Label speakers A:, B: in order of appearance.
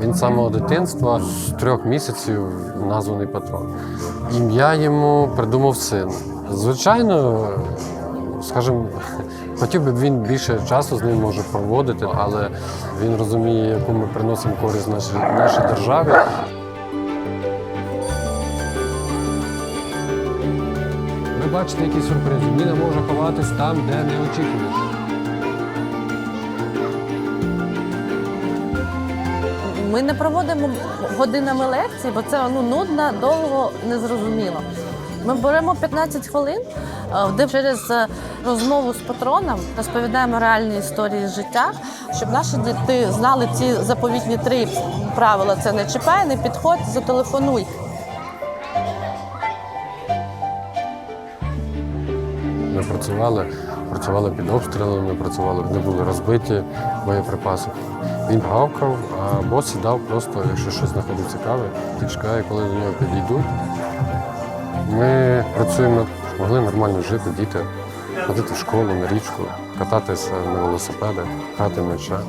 A: Він з самого дитинства з трьох місяців названий патрон. Ім'я йому придумав син. Звичайно, скажімо, хотів би він більше часу з ним може проводити, але він розуміє, яку ми приносимо користь нашій, нашій державі. Ви бачите, які сюрпризи. Міна може ховатись там, де не очікуєш.
B: Ми не проводимо годинами лекцій, бо це ну, нудно, довго, незрозуміло. Ми беремо 15 хвилин, е, де через е, розмову з патроном розповідаємо реальні історії з життя, щоб наші діти знали ці заповітні три правила: це не чіпай, не підходь, зателефонуй.
A: Ми працювали, працювали під обстрілами, працювали, не були розбиті боєприпаси. Він гавкав, а бос сідав просто, якщо щось знаходить цікаве, і чекає, коли до нього підійдуть. Ми працюємо, щоб могли нормально жити, діти, ходити в школу, на річку, кататися на велосипедах, грати в м'яча.